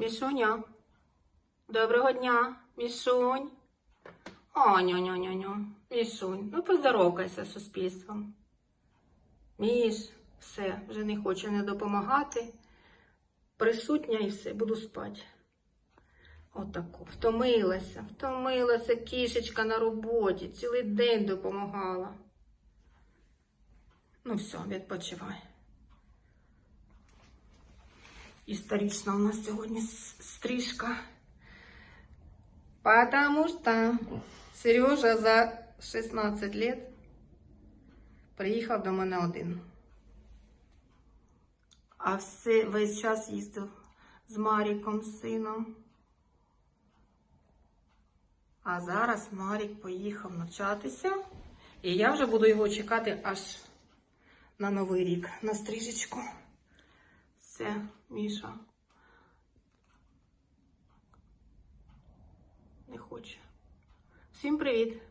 Мішуня. Доброго дня, Мішунь. О, ню ню ню ню Мішунь, ну поздоровкайся з суспільством. Міш, все, вже не хоче не допомагати. Присутня і все, буду спати. Отаку. Втомилася, втомилася кішечка на роботі, цілий день допомагала. Ну все, відпочивай. Історична у нас сьогодні стрижка. Потому что Сережа за 16 лет приїхав до мене один. А все, весь час їздив з Маріком, з сином. А зараз Марік поїхав навчатися. І я вже буду його чекати аж на Новий рік, на стрижечку. Все, Міша. Не хоче. Всім привіт!